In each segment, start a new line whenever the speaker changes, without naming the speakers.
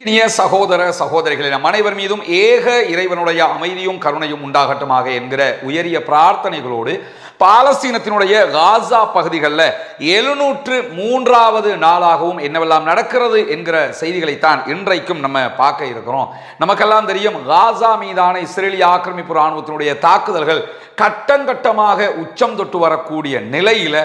இனிய சகோதர சகோதரிகளே நம் அனைவர் மீதும் ஏக இறைவனுடைய அமைதியும் கருணையும் உண்டாகட்டுமாக என்கிற உயரிய பிரார்த்தனைகளோடு பாலஸ்தீனத்தினுடைய காசா பகுதிகளில் எழுநூற்று மூன்றாவது நாளாகவும் என்னவெல்லாம் நடக்கிறது என்கிற செய்திகளைத்தான் இன்றைக்கும் நம்ம பார்க்க இருக்கிறோம். நமக்கெல்லாம் தெரியும் காசா மீதான இஸ்ரேலிய ஆக்கிரமிப்பு இராணுவத்தினுடைய தாக்குதல்கள் கட்டங்கட்டமாக உச்சம் தொட்டு வரக்கூடிய நிலையில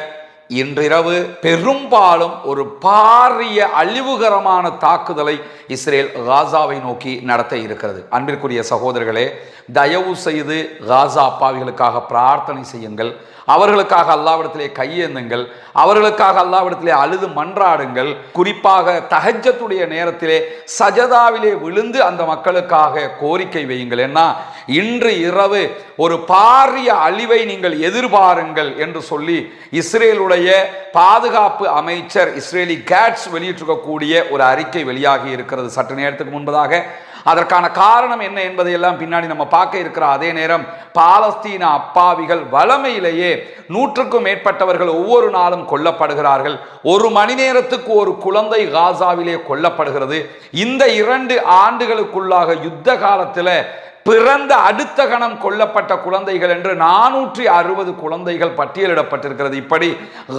இன்றிரவு பெரும்பாலும் ஒரு பாரிய அழிவுகரமான தாக்குதலை இஸ்ரேல் காசாவை நோக்கி நடத்த இருக்கிறது. அன்பிற்குரிய சகோதரர்களே தயவு செய்து காசா அப்பாவிகளுக்காக பிரார்த்தனை செய்யுங்கள். அவர்களுக்காக அல்லாவிடத்திலே கையேந்துங்கள் அவர்களுக்காக அல்லாவிடத்திலே அழுது மன்றாடுங்கள். குறிப்பாக தகஜத்துடைய நேரத்திலே சஜதாவிலே விழுந்து அந்த மக்களுக்காக கோரிக்கை வையுங்கள். ஏன்னா இன்று இரவு ஒரு பாரிய அழிவை நீங்கள் எதிர்பாருங்கள் என்று சொல்லி இஸ்ரேலுடைய பாதுகாப்பு அமைச்சர் இஸ்ரேலி கேட்ஸ் வெளியிட்டிருக்கக்கூடிய ஒரு அறிக்கை வெளியாகி இருக்கிறது. சற்று நேரத்துக்கு முன்பதாக அதற்கான காரணம் என்ன என்பதையெல்லாம் பின்னாடி நம்ம பார்க்க இருக்கிற அதே நேரம் பாலஸ்தீன அப்பாவிகள் வளமையிலேயே நூற்றுக்கும் மேற்பட்டவர்கள் ஒவ்வொரு நாளும் கொல்லப்படுகிறார்கள். ஒரு மணி நேரத்துக்கு ஒரு குழந்தை காசாவிலே கொல்லப்படுகிறது. இந்த இரண்டு ஆண்டுகளுக்குள்ளாக யுத்த காலத்தில் பிறந்த அடுத்த கணம் கொல்லப்பட்ட குழந்தைகள் என்று நானூற்றி அறுபது குழந்தைகள் பட்டியலிடப்பட்டிருக்கிறது. இப்படி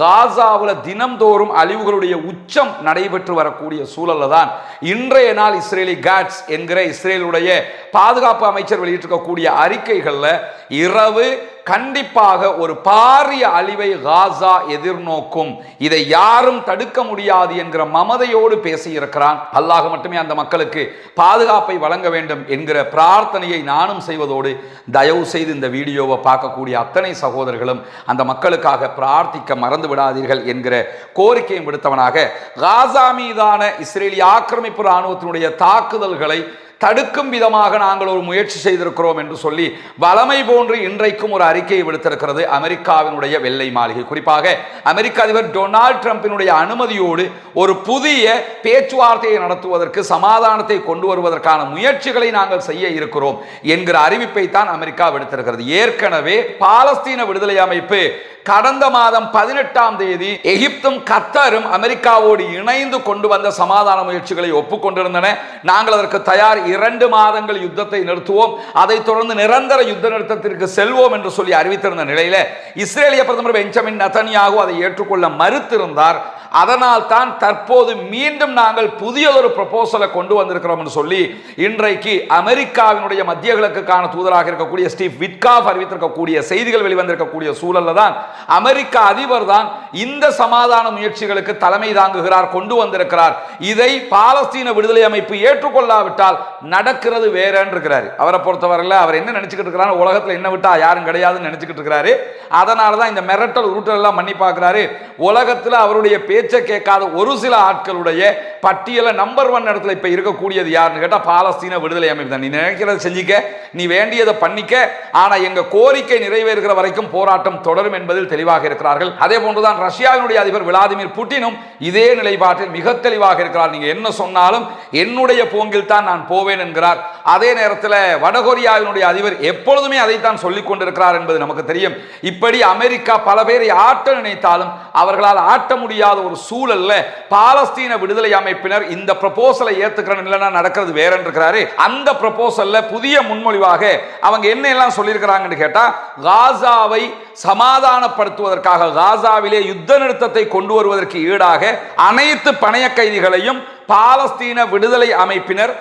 காசாவில் தினம்தோறும் அழிவுகளுடைய உச்சம் நடைபெற்று வரக்கூடிய சூழல்ல தான் இன்றைய நாள் இஸ்ரேலி காட்ஸ் என்கிற இஸ்ரேலுடைய பாதுகாப்பு அமைச்சர் வெளியிட்டிருக்கக்கூடிய அறிக்கைகளில் இரவு கண்டிப்பாக ஒரு பாரிய அழிவை காசா எதிர்நோக்கும். இதை யாரும் தடுக்க முடியாது என்கிற மமதையோடு பேசியிருக்கிறான். அல்லாஹ் மட்டுமே அந்த மக்களுக்கு பாதுகாப்பை வழங்க வேண்டும் என்கிற பிரார்த்தனையை நானும் செய்வதோடு தயவு செய்து இந்த வீடியோவை பார்க்கக்கூடிய அத்தனை சகோதரர்களும் அந்த மக்களுக்காக பிரார்த்திக்க மறந்து விடாதீர்கள் என்கிற கோரிக்கையும் விடுத்தவனாக. காசா மீதான இஸ்ரேலிய ஆக்கிரமிப்பு இராணுவத்தினுடைய தாக்குதல்களை தடுக்கும் விதமாக நாங்கள் ஒரு முயற்சி செய்திருக்கிறோம் என்று சொல்லி வளமை போன்று இன்றைக்கும் ஒரு அறிக்கையை விடுத்திருக்கிறது அமெரிக்காவினுடைய வெள்ளை மாளிகை. குறிப்பாக அமெரிக்க அதிபர் டொனால்ட் ட்ரம்பினுடைய அனுமதியோடு ஒரு புதிய பேச்சுவார்த்தையை நடத்துவதற்கு சமாதானத்தை கொண்டு வருவதற்கான முயற்சிகளை நாங்கள் செய்ய இருக்கிறோம் என்கிற அறிவிப்பை தான் அமெரிக்கா விடுத்திருக்கிறது. ஏற்கனவே பாலஸ்தீன விடுதலை அமைப்பு கடந்த மாதம் பதினெட்டாம் தேதி எகிப்தும் கத்தரும் அமெரிக்காவோடு இணைந்து கொண்டு வந்த சமாதான முயற்சிகளை ஒப்புக்கொண்டிருந்தன. நாங்கள் அதற்கு தயார் இரண்டு மாதங்கள் யுத்தத்தை நிறுத்துவோம். அதைத் தொடர்ந்து நிரந்தர யுத்த நிறுத்தத்திற்கு செல்வோம் என்று சொல்லி அறிவித்திருந்த நிலையில இஸ்ரேலிய பிரதமர் பெஞ்சமின் நதன்யாகு அதை ஏற்றுக்கொள்ள மறுத்திருந்தார். அதனால் தான் தற்போது மீண்டும் நாங்கள் புதியதொரு ப்ரப்போசலை கொண்டு வந்திருக்கிறோம் சொல்லி இன்றைக்கு அமெரிக்காவினுடைய மத்திய கிழக்குக்கான தூதராக இருக்கக்கூடிய ஸ்டீவ் விட்காஃப் அறிவித்திருக்கக்கூடிய செய்திகள் வெளிவந்திருக்கக்கூடிய சூழல்ல தான் அமெரிக்க அதிபர் தான் இந்த சமாதான முயற்சிகளுக்கு தலைமை தாங்குகிறார் கொண்டு வந்திருக்கிறார். இதை பாலஸ்தீன விடுதலை அமைப்பு ஏற்றுக்கொள்ளாவிட்டால் நடக்கிறது வேறன்னு இருக்கிறார் அவரை பொறுத்தவரையில் அவர் என்ன நினைச்சுக்கிட்டு இருக்கிறாரு உலகத்தில் என்ன விட்டா யாரும் கிடையாதுன்னு நினைச்சுக்கிட்டு இருக்கிறாரு. அதனால தான் இந்த மிரட்டல் உருட்டல் எல்லாம் பண்ணி பார்க்கிறாரு. உலகத்தில் அவருடைய பேச்சை கேட்காத ஒரு சில ஆட்களுடைய பட்டியலை நம்பர் ஒன் இடத்துல இப்ப இருக்கக்கூடியது யாருன்னு கேட்டால் பாலஸ்தீன விடுதலை அமைப்பு தான். நீ நினைக்கிறத செஞ்சிக்க. நீ வேண்டியதை பண்ணிக்க. ஆனால் எங்க கோரிக்கை நிறைவேறுகிற வரைக்கும் போராட்டம் தொடரும் என்பதில் தெளிவாக இருக்கிறார்கள். அதே போன்றுதான் ரஷ்யாவினுடைய அதிபர் விளாதிமிர் புட்டினும் இதே நிலைப்பாட்டில் மிக தெளிவாக இருக்கிறார். நீங்கள் என்ன சொன்னாலும் என்னுடைய போங்கில் தான் நான் போவேன் என்கிறார். அதே நேரத்தில் வடகொரியாவினுடைய அதிபர் எப்பொழுதுமே அதைத்தான் சொல்லிக் கொண்டிருக்கிறார் என்பது நமக்கு தெரியும். இப்படி அமெரிக்கா பல பேரை ஆட்ட நினைத்தாலும் அவர்களால் ஆட்ட முடியாத ஒரு சூழல்ல பாலஸ்தீன விடுதலை அமைப்பினர் இந்த ப்ரப்போசலை ஏத்துக்கிறேன் இல்லைன்னா நடக்கிறது வேற இருக்கிறாரு அந்த ப்ரப்போசல்ல புதிய முடிவாக அவங்க என்ன எல்லாம் சொல்லியிருக்கிறாங்கன்னு கேட்டால் காசாவை சமாதானப்படுத்துவதற்காக காசாவிலே யுத்த நிறுத்தத்தை கொண்டு வருவதற்கு ஈடாக அனைத்து பணைய கைதிகளையும் பாலஸ்தீன விடுதலை அமைப்பினர்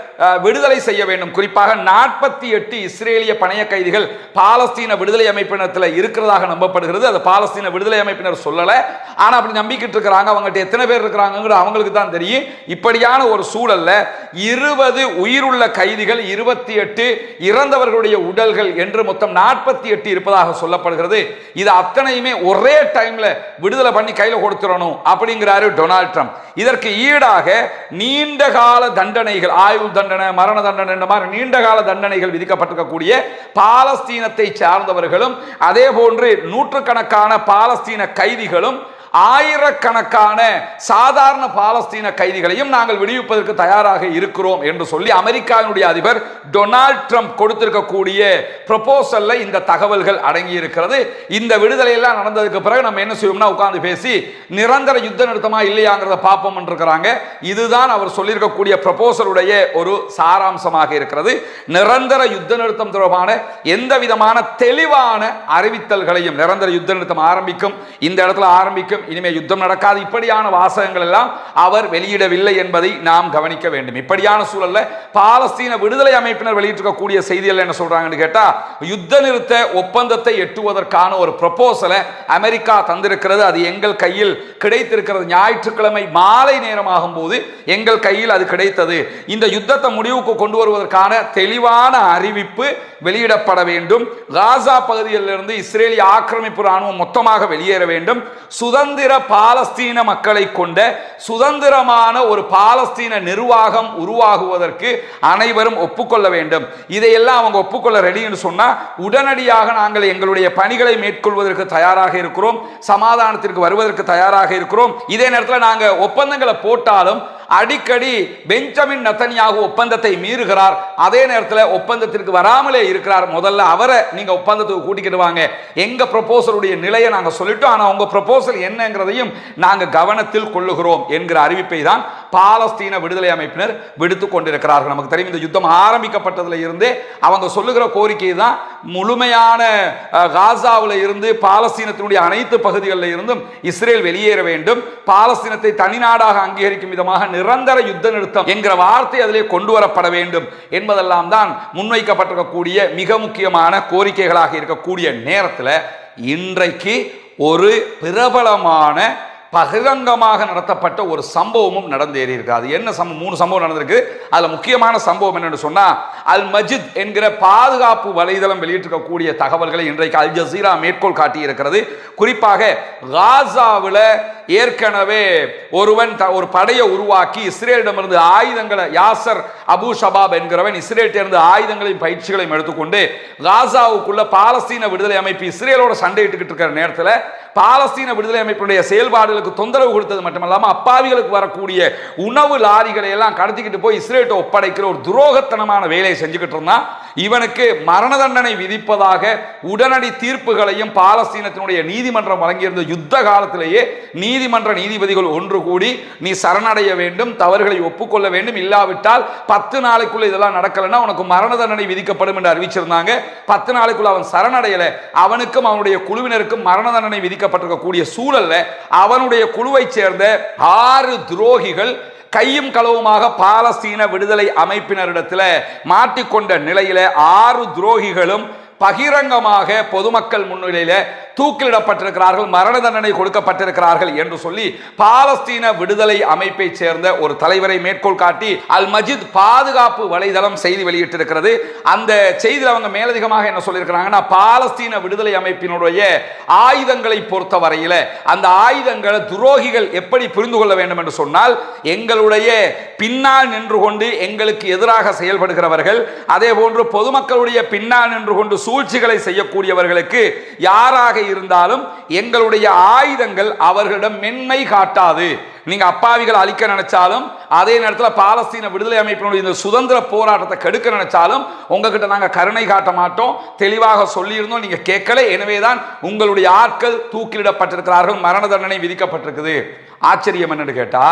விடுதலை செய்ய வேண்டும். குறிப்பாக நாற்பத்தி எட்டு இஸ்ரேலிய பணைய கைதிகள் பாலஸ்தீன விடுதலை அமைப்பினத்தில் இருக்கிறதாக நம்பப்படுகிறது. அது பாலஸ்தீன விடுதலை அமைப்பினர் சொல்லலை. ஆனால் அப்படி நம்பிக்கிட்டு இருக்கிறாங்க. அவங்ககிட்ட எத்தனை பேர் இருக்கிறாங்கிறது அவங்களுக்கு தான் தெரியும். இப்படியான ஒரு சூழல்ல இருபது உயிருள்ள கைதிகள் இருபத்தி எட்டு இறந்தவர்களுடைய உடல்கள் என்று மொத்தம் நாற்பத்தி எட்டு இருப்பதாக சொல்லப்படுகிறது. இது அத்தனையுமே ஒரே டைம்ல விடுதலை பண்ணி கையில் கொடுத்துடணும் அப்படிங்கிறாரு டொனால்ட் ட்ரம்ப். இதற்கு ஈடாக நீண்ட கால தண்டனைகள் ஆயுள் தண்டனை மரண தண்டனை என்ற மாதிரி நீண்ட கால தண்டனைகள் விதிக்கப்பட்டிருக்கக்கூடிய பாலஸ்தீனத்தை சார்ந்தவர்களும் அதே போன்று நூற்றுக்கணக்கான பாலஸ்தீன கைதிகளும் ஆயிரக்கணக்கான சாதாரண பாலஸ்தீன கைதிகளையும் நாங்கள் விடுவிப்பதற்கு தயாராக இருக்கிறோம் என்று சொல்லி அமெரிக்காவினுடைய அதிபர் டொனால்ட் ட்ரம்ப் கொடுத்திருக்கக்கூடிய ப்ரொபோசல்ல இந்த தகவல்கள் அடங்கி இருக்கிறது இந்த விடுதலையெல்லாம் நடந்ததுக்கு பிறகு நம்ம என்ன செய்வோம்னா உட்கார்ந்து பேசி நிரந்தர யுத்த நிறுத்தமா இல்லையாங்கிறத பார்ப்போம் இருக்கிறாங்க இதுதான் அவர் சொல்லியிருக்கக்கூடிய ப்ரொபோசலுடைய ஒரு சாராம்சமாக இருக்கிறது. நிரந்தர யுத்த நிறுத்தம் தொடர்பான எந்த விதமான தெளிவான அறிவித்தல்களையும் நிரந்தர யுத்த நிறுத்தம் ஆரம்பிக்கும் இந்த இடத்துல ஆரம்பிக்கும் இனிமே யுத்தம் நடக்காது. இப்படியான வாசகங்கள் எல்லாம் அவர் வெளியிடவில்லை என்பதை நாம் கவனிக்க வேண்டும். இப்படியான சூழல்ல பாலஸ்தீன விடுதலை அமைப்பினர் வெளியிட்டிருக்கக்கூடிய செய்திகள் என்ன சொல்றாங்கன்னு கேட்டா யுத்த நிறுத்த ஒப்பந்தத்தை எட்டுவதற்கான ஒரு ப்ரொபோசலை அமெரிக்கா தந்திருக்கிறது. அது எங்கள் கையில் கிடைத்திருக்கிறது. ஞாயிற்றுக்கிழமை மாலை நேரமாகும் போது எங்கள் கையில் அது கிடைத்தது. இந்த யுத்தத்தை முடிவுக்கு கொண்டு வருவதற்கான தெளிவான அறிவிப்பு வெளியிடப்பட வேண்டும். காசா பகுதியிலிருந்து இஸ்ரேலிய ஆக்கிரமிப்பு ராணுவம் மொத்தமாக வெளியேற வேண்டும். சுதந்திர சுதந்திர பாலஸ்தீன மக்களை கொண்ட சுதந்திரமான ஒரு பாலஸ்தீன நிர்வாகம் உருவாகுவதற்கு அனைவரும் ஒப்புக்கொள்ள வேண்டும். இதையெல்லாம் அவங்க ஒப்புக்கொள்ள ரெடின்னு சொன்னால் உடனடியாக நாங்கள் எங்களுடைய பணிகளை மேற்கொள்வதற்கு தயாராக இருக்கிறோம். சமாதானத்திற்கு வருவதற்கு தயாராக இருக்கிறோம். இதே நேரத்தில் நாங்கள் ஒப்பந்தங்களை போட்டாலும் அடிக்கடி பெஞ்சமின் நத்தனியாக ஒப்பந்தத்தை மீறுகிறார். அதே நேரத்தில் ஒப்பந்தத்திற்கு வராமலே இருக்கிறார். முதல்ல அவரை நீங்கள் ஒப்பந்தத்துக்கு கூட்டிக்கிட்டு வாங்க. எங்கள் ப்ரொபோசலுடைய நிலையை நாங்கள் சொல்லிட்டோம். ஆனால் உங்கள் ப்ரொபோசல் என்னங்கிறதையும் நாங்கள் கவனத்தில் கொள்ளுகிறோம் என்கிற அறிவிப்பை தான் பாலஸ்தீன விடுதலை அமைப்பினர் விடுத்து கொண்டிருக்கிறார்கள். நமக்கு தெரியும் இந்த யுத்தம் ஆரம்பிக்கப்பட்டதுல இருந்து அவங்க சொல்லுகிற கோரிக்கை தான் முழுமையான காசாவில் இருந்து பாலஸ்தீனத்தினுடைய அனைத்து பகுதிகளில் இருந்தும் இஸ்ரேல் வெளியேற வேண்டும். பாலஸ்தீனத்தை தனிநாடாக அங்கீகரிக்கும் விதமாக நிரந்தர யுத்த நிறுத்தம் என்கிற வார்த்தை அதிலே கொண்டு வரப்பட வேண்டும் என்பதெல்லாம் தான் முன்வைக்கப்பட்டிருக்கக்கூடிய மிக முக்கியமான கோரிக்கைகளாக இருக்கக்கூடிய நேரத்தில் இன்றைக்கு ஒரு பிரபலமான பகிரங்கமாக நடத்தப்பட்ட ஒரு சம்பவமும் நடந்தேறி இருக்கு. அது என்ன சம்பவம்? மூணு சம்பவம் நடந்திருக்கு. அதுல முக்கியமான சம்பவம் என்னன்னு சொன்னா அல் மஜித் என்கிற பாதுகாப்பு வலைதளம் வெளியிட்டிருக்கக்கூடிய தகவல்களை இன்றைக்கு அல் ஜசீரா மேற்கோள் காட்டி இருக்கிறது குறிப்பாக காசாவில் ஏற்கனவே ஒருவன் த- ஒரு படையை உருவாக்கி இஸ்ரேலிடமிருந்து ஆயுதங்களை யாசர் அபு ஷபாப் என்கிறவன் இஸ்ரேலிருந்து ஆயுதங்களையும் பயிற்சிகளையும் எடுத்துக்கொண்டு காசாவுக்குள்ள பாலஸ்தீன விடுதலை அமைப்பு இஸ்ரேலோட சண்டையிட்டுக்கிட்டு இருக்கிற நேரத்தில் பாலஸ்தீன விடுதலை அமைப்பினுடைய செயல்பாடுகளுக்கு தொந்தரவு கொடுத்தது மட்டுமல்லாமல் அப்பாவிகளுக்கு வரக்கூடிய உணவு லாரிகளை எல்லாம் கடத்திக்கிட்டு போய் இஸ்ரேல்ட்ட ஒப்படைக்கிற ஒரு துரோகத்தனமான வேலையை செஞ்சுக்கிட்டு இருந்தான். இவனுக்கு மரண தண்டனை விதிப்பதாக உடனடி தீர்ப்புகளையும் பாலஸ்தீனத்தினுடைய நீதிமன்றம் வழங்கியிருந்த யுத்த காலத்திலேயே நீதிமன்ற நீதிபதிகள் ஒன்று கூடி நீ சரணடைய வேண்டும் தவறுகளை ஒப்புக்கொள்ள வேண்டும் இல்லாவிட்டால் பத்து நாளைக்குள்ள இதெல்லாம் நடக்கலைன்னா உனக்கு மரண தண்டனை விதிக்கப்படும் என்று அறிவிச்சிருந்தாங்க. பத்து நாளைக்குள்ள அவன் சரணடையல. அவனுக்கும் அவனுடைய குழுவினருக்கும் மரண தண்டனை விதிக்கப்பட்டிருக்கக்கூடிய சூழல்ல அவனுடைய குழுவைச் சேர்ந்த ஆறு துரோகிகள் கையும் களவுமாக பாலஸ்தீன விடுதலை அமைப்பினரிடத்தில் மாட்டிக்கொண்ட நிலையில ஆறு துரோகிகளும் பகிரங்கமாக பொதுமக்கள் முன்னிலையில தூக்கிலிடப்பட்டிருக்கிறார்கள் மரண தண்டனை கொடுக்கப்பட்டிருக்கிறார்கள் என்று சொல்லி பாலஸ்தீன விடுதலை அமைப்பை சேர்ந்த ஒரு தலைவரை மேற்கோள் காட்டி அல் மஜித் பாதுகாப்பு வலைதளம் செய்தி வெளியிட்டிருக்கிறது. அந்த செய்தியில் அவங்க மேலதிகமாக என்ன சொல்லியிருக்கிறாங்கன்னா பாலஸ்தீன விடுதலை அமைப்பினுடைய ஆயுதங்களை பொறுத்த வரையில அந்த ஆயுதங்களை துரோகிகள் எப்படி புரிந்து கொள்ள வேண்டும் என்று சொன்னால் எங்களுடைய பின்னால் நின்று கொண்டு எங்களுக்கு எதிராக செயல்படுகிறவர்கள் அதே போன்று பொதுமக்களுடைய பின்னால் நின்று கொண்டு சூழ்ச்சிகளை செய்யக்கூடியவர்களுக்கு யாராக இருந்தாலும் எங்களுடைய ஆயுதங்கள் அவர்களிடம் மென்மை காட்டாது. நீங்க அப்பாவிகள் அழிக்க நினைச்சாலும் அதே நேரத்தில் பாலஸ்தீன விடுதலை அமைப்பினுடைய இந்த சுதந்திர போராட்டத்தை கெடுக்க நினைச்சாலும் உங்ககிட்ட நாங்கள் கருணை காட்ட மாட்டோம். தெளிவாக சொல்லியிருந்தோம் நீங்க கேட்கல. எனவேதான் உங்களுடைய ஆட்கள் தூக்கிலிடப்பட்டிருக்கிறார்கள் மரண தண்டனை விதிக்கப்பட்டிருக்குது. ஆச்சரியம் என்னன்னு கேட்டா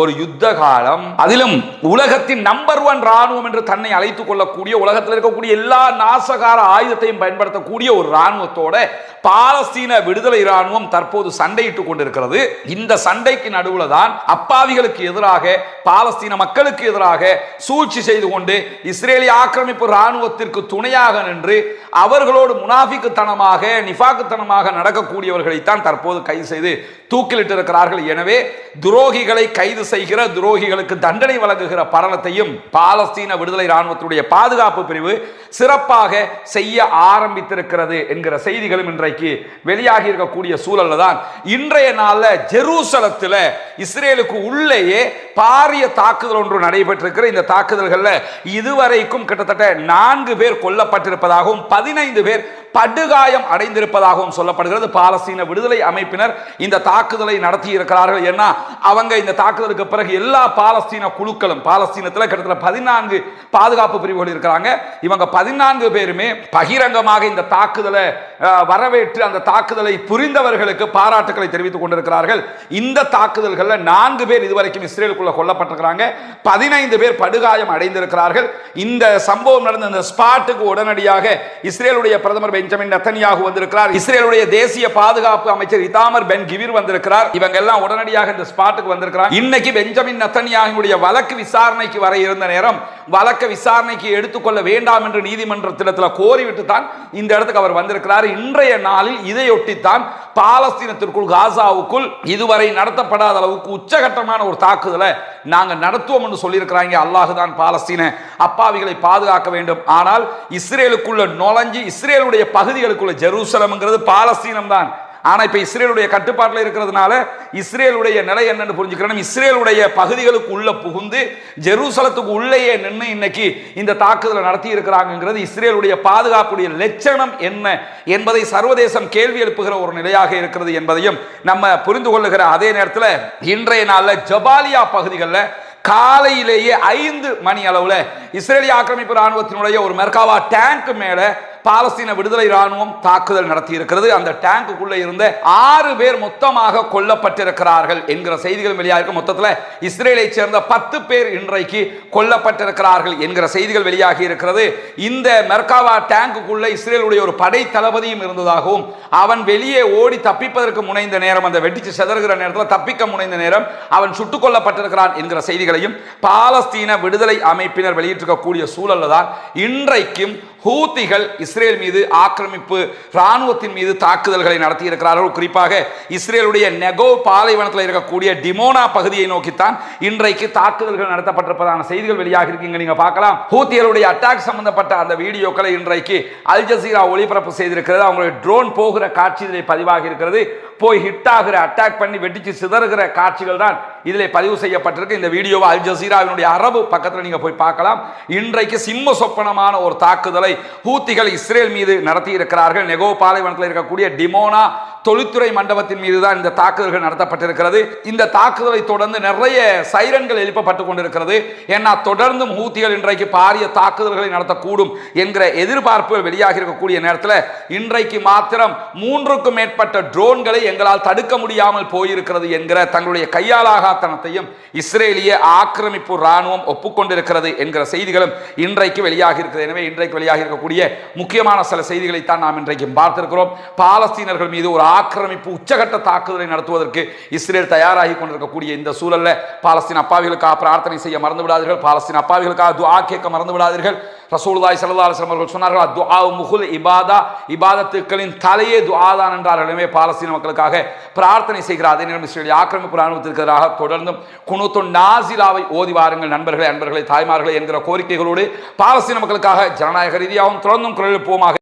ஒரு யுத்த காலம் அதிலும் உலகத்தின் நம்பர் ஒன் ராணுவம் என்று தன்னை அழைத்துக் கொள்ளக்கூடிய உலகத்தில் இருக்கக்கூடிய எல்லா நாசகார ஆயுதத்தையும் பயன்படுத்தக்கூடிய ஒரு ராணுவத்தோட பாலஸ்தீன விடுதலை இராணுவம் தற்போது சண்டையிட்டுக் கொண்டிருக்கிறது. இந்த சண்டைக்கு நடுவில் தான் அப்பாவிகளுக்கு எதிராக பாலஸ்தீன மக்களுக்கு எதிராக சூழ்ச்சி செய்து கொண்டு இஸ்ரேலிய ஆக்கிரமிப்பு இராணுவத்திற்கு துணையாக நின்று அவர்களோடு முனாஃபிக்குத்தனமாக நிஃபாக்குத்தனமாக நடக்கக்கூடியவர்களைத்தான் தற்போது கைது செய்து தூக்கிலிட்டு இருக்கிறார்கள் எனவே துரோகிகளை கைது செய்கிற துரோகிகளுக்கு தண்டனை வழங்குகிற பரணத்தையும் பாலஸ்தீன விடுதலை இராணுவத்தினுடைய பாதுகாப்பு பிரிவு சிறப்பாக செய்ய ஆரம்பித்திருக்கிறது என்கிற செய்திகளும் இன்றைக்கு வெளியாகி இருக்கக்கூடிய சூழல்ல தான் இன்றைய நாளில் ஜெருசலத்தில் இஸ்ரேலுக்கு உள்ளேயே பாரிய தாக்குதல் ஒன்று நடைபெற்றிருக்கிற இந்த தாக்குதல்களில் இதுவரைக்கும் கிட்டத்தட்ட நான்கு பேர் கொல்லப்பட்டிருப்பதாகவும் பதினைந்து பேர் படுகாயம் அடைந்திருப்பதாகவும் சொல்லப்படுகிறது. பாலஸ்தீன விடுதலை அமைப்பினர் இந்த தாக்குதலை நடத்தி இருக்கிறார்கள் ஏன்னா அவங்க இந்த தாக்குதலுக்கு பிறகு எல்லா பாலஸ்தீன குழுக்களும் பாலஸ்தீனத்தில் கிட்டத்தட்ட பதினான்கு பாதுகாப்பு பிரிவுகள் இருக்கிறாங்க. இவங்க பதினான்கு பேருமே பகிரங்கமாக இந்த தாக்குதலை வரவேற்று அந்த தாக்குதலை புரிந்தவர்களுக்கு பாராட்டுக்களை தெரிவித்துக் கொண்டிருக்கிறார்கள். இந்த தாக்குதல்கள் தாக்குதல்களில் நான்கு பேர் இதுவரைக்கும் இஸ்ரேலுக்குள்ளே கொல்லப்பட்டிருக்கிறாங்க. பதினைந்து பேர் படுகாயம் அடைந்திருக்கிறார்கள். இந்த சம்பவம் நடந்த இந்த ஸ்பாட்டுக்கு உடனடியாக இஸ்ரேலுடைய பிரதமர் பெஞ்சமின் நத்தனியாக வந்திருக்கிறார். இஸ்ரேலுடைய தேசிய பாதுகாப்பு அமைச்சர் இதாமர் பென் கிவிர் வந்திருக்கிறார். இவங்க எல்லாம் உடனடியாக இந்த ஸ்பாட்டுக்கு வந்திருக்கிறார் இன்னைக்கு பெஞ்சமின் நத்தனியாகுடைய வழக்கு விசாரணைக்கு வர இருந்த நேரம் வழக்க விசாரணைக்கு எடுத்துக்கொள்ள வேண்டாம் என்று நீதிமன்றத்திடத்தில் கோரிவிட்டு தான் இந்த இடத்துக்கு அவர் வந்திருக்கிறார். இன்றைய நாளில் இதையொட்டித்தான் பாலஸ்தீனத்திற்குள் காசாவுக்குள் இதுவரை நடத்தப்படாத அளவுக்கு உச்சகட்டமான ஒரு தாக்குதலை நாங்கள் நடத்துவோம் என்று சொல்லியிருக்கிறாங்க. அல்லாஹு தான் பாலஸ்தீன அப்பாவிகளை பாதுகாக்க வேண்டும். ஆனால் இஸ்ரேலுக்குள்ள நுழைஞ்சு இஸ்ரேலுடைய பகுதிகளுக்குள்ள ஜெருசலம்ங்கிறது பாலஸ்தீனம் தான் ஆனால் இப்போ இஸ்ரேலுடைய கட்டுப்பாட்டில் இருக்கிறதுனால இஸ்ரேலுடைய நிலை என்னன்னு புரிஞ்சுக்கிறோம் இஸ்ரேலுடைய பகுதிகளுக்கு உள்ள புகுந்து ஜெருசலத்துக்கு உள்ளேயே நின்று இன்னைக்கு இந்த தாக்குதலை நடத்தி இருக்கிறாங்கிறது இஸ்ரேலுடைய பாதுகாப்புடைய லட்சணம் என்ன என்பதை சர்வதேசம் கேள்வி எழுப்புகிற ஒரு நிலையாக இருக்கிறது என்பதையும் நம்ம புரிந்து கொள்ளுகிற அதே நேரத்தில் இன்றைய நாளில் ஜபாலியா பகுதிகளில் காலையிலேயே ஐந்து மணி அளவில் இஸ்ரேலிய ஆக்கிரமிப்பு ராணுவத்தினுடைய ஒரு மெர்காவா டேங்க் மேலே பாலஸ்தீன விடுதலை ராணுவம் தாக்குதல் நடத்தி இருக்கிறது அந்த டேங்குக்குள்ள இருந்த ஆறு பேர் மொத்தமாக கொல்லப்பட்டிருக்கிறார்கள் என்கிற செய்திகள் வெளியாக மொத்தத்தில் இஸ்ரேலை சேர்ந்த பத்து பேர் இன்றைக்கு கொல்லப்பட்டிருக்கிறார்கள் என்கிற செய்திகள் வெளியாகி இருக்கிறது. இந்த மெர்காவா டேங்குக்குள்ள இஸ்ரேலுடைய ஒரு படை தளபதியும் இருந்ததாகவும் அவன் வெளியே ஓடி தப்பிப்பதற்கு முனைந்த நேரம் அந்த வெடிச்சு செதறுகிற நேரத்தில் தப்பிக்க முனைந்த நேரம் அவன் சுட்டுக் கொல்லப்பட்டிருக்கிறான் என்கிற செய்திகளையும் பாலஸ்தீன விடுதலை அமைப்பினர் வெளியிட்டிருக்கக்கூடிய சூழல்ல தான் இன்றைக்கும் ஹூத்திகள் இஸ்ரேல் இஸ்ரேல் மீது ஆக்கிரமிப்பு ராணுவத்தின் மீது தாக்குதல்களை நடத்தியிருக்கிறார்கள். குறிப்பாக இஸ்ரேலுடைய நெகோ பாலைவனத்தில் இருக்கக்கூடிய டிமோனா பகுதியை நோக்கித்தான் இன்றைக்கு தாக்குதல்கள் நடத்தப்பட்டிருப்பதான செய்திகள் வெளியாக இருக்கீங்க நீங்க பார்க்கலாம். ஹூத்தியருடைய அட்டாக் சம்பந்தப்பட்ட அந்த வீடியோக்களை இன்றைக்கு அல் ஜசீரா ஒளிபரப்பு செய்திருக்கிறது. அவங்களுடைய ட்ரோன் போகிற காட்சி பதிவாகி இருக்கிறது. போய் ஹிட் ஆகிற அட்டாக் பண்ணி வெடிச்சு சிதறுகிற காட்சிகள் தான் இதில் பதிவு செய்யப்பட்டிருக்கு. இந்த வீடியோவை அல் ஜசீராவினுடைய அரபு பக்கத்தில் நீங்கள் போய் பார்க்கலாம். இன்றைக்கு சிம்ம சொப்பனமான ஒரு தாக்குதலை ஹூத்திகள் இஸ்ரேல் மீது நடத்தி இருக்கிறார்கள் நெகோ பாலைவனத்தில் இருக்கக்கூடிய டிமோனா தொழில்துறை மண்டபத்தின் மீது தான் இந்த தாக்குதல்கள் நடத்தப்பட்டிருக்கிறது. இந்த தாக்குதலை தொடர்ந்து நிறைய சைரன்கள் எழுப்பப்பட்டு கொண்டிருக்கிறது. ஏன்னா தொடர்ந்தும் ஹூத்திகள் இன்றைக்கு பாரிய தாக்குதல்களை நடத்தக்கூடும் என்கிற எதிர்பார்ப்புகள் வெளியாகி இருக்கக்கூடிய நேரத்தில் இன்றைக்கு மாத்திரம் மூன்றுக்கும் மேற்பட்ட ட்ரோன்களை எங்களால் தடுக்க முடியாமல் போயிருக்கிறது என்கிற தங்களுடைய கையாலாகாத்தனத்தையும் இஸ்ரேலிய ஆக்கிரமிப்பு ராணுவம் ஒப்புக்கொண்டிருக்கிறது என்கிற செய்திகளும் இன்றைக்கு வெளியாகி இருக்கிறது எனவே இன்றைக்கு வெளியாகி இருக்கக்கூடிய முக்கியமான சில செய்திகளை தான் நாம் இன்றைக்கு பார்த்திருக்கிறோம். பாலஸ்தீனர்கள் மீது ஒரு ஆக்கிரமிப்பு உச்சகட்ட தாக்குதலை நடத்துவதற்கு இஸ்ரேல் தயாராகி கொண்டிருக்கக்கூடிய இந்த சூழலில் பாலஸ்தீன் அப்பாவிகளுக்காக பிரார்த்தனை செய்ய மறந்து விடாதீர்கள் பாலஸ்தீன் அப்பாவிகளுக்காக துஆ கேட்க மறந்து விடாதீர்கள் ரசூலுல்லாஹி ஸல்லல்லாஹு அவர்கள் சொன்னார்கள் துஆ முகுல் இபாதா. இபாதத்துக்களின் தலையே துஆ என்றார்கள் எனவே பாலஸ்தீன மக்களுக்காக பிரார்த்தனை செய்கிறார். அதே நேரம் இஸ்ரேலிய ஆக்கிரமிப்பு ராணுவத்திற்கு எதிராக தொடர்ந்தும் குனூத்து நாசிலாவை ஓதி வாருங்கள் நண்பர்களே அன்பர்களே தாய்மார்களே என்கிற கோரிக்கைகளோடு பாலஸ்தீன மக்களுக்காக ஜனநாயக ரீதியாகவும் தொடர்ந்தும் குரல் எழுப்புவோமாக